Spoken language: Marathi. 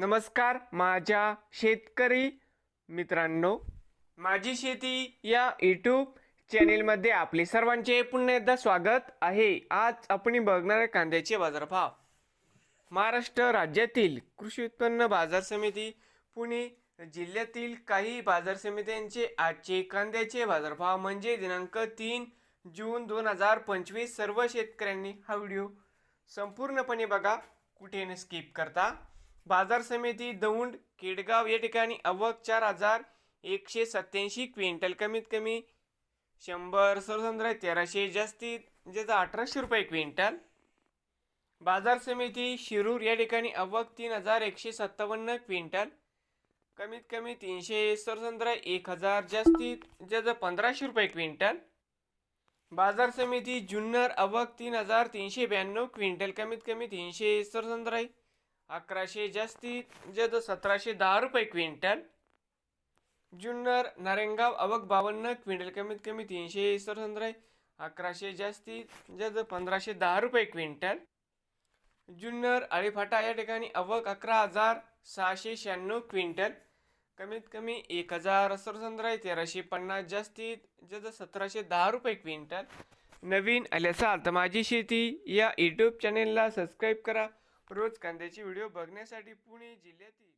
नमस्कार माझ्या शेतकरी मित्रांनो. माझी शेती या यूट्यूब चॅनेलमध्ये आपले सर्वांचे पुन्हा एकदा स्वागत आहे. आज आपण बघणार आहे कांद्याचे बाजारभाव. महाराष्ट्र राज्यातील कृषी उत्पन्न बाजार समिती पुणे जिल्ह्यातील काही बाजार समित्यांचे आजचे कांद्याचे बाजारभाव म्हणजे दिनांक तीन जून दोन हजार पंचवीस सर्व शेतकऱ्यांनी हा व्हिडिओ संपूर्णपणे बघा. कुठे न स्किप करता. बाजार समिती दौंड केडगाव या ठिकाणी अवक चार हजार एकशे सत्याऐंशी क्विंटल. कमीत कमी शंभर सरसंद्र तेराशे जास्तीत म्हणजे ज्याचा अठराशे रुपये क्विंटल. बाजार समिती शिरूर या ठिकाणी अवक तीन हजार एकशे सत्तावन्न क्विंटल. कमीत कमी तीनशे सरसंद्रा एक हजार जास्तीत म्हणजे ज्याचं पंधराशे रुपये क्विंटल. बाजार समिती जुन्नर अवक तीन हजार तीनशे ब्याण्णव क्विंटल. कमीत कमी तीनशे सरसंद्र अकराशे जास्तीत जद सतराशे दहा रुपये क्विंटल. जुन्नर नारेंगाव अवक बावन्न क्विंटल कमीत कमी तीनशे सरसंद्र अकराशे जास्तीत जद पंधराशे दहा रुपये क्विंटल. जुन्नर अळीफाटा या ठिकाणी अवक अकरा हजार सहाशे शहाण्णव क्विंटल. कमीत कमी एक हजार सरसंद्राय तेराशे पन्नास जास्तीत जद सतराशे दहा रुपये क्विंटल. नवीन आले असाल तर माझी शेती या यूट्यूब चॅनेलला सबस्क्राईब करा. रोज कांद्याचे व्हिडिओ बघण्यासाठी पुणे जिल्ह्यातील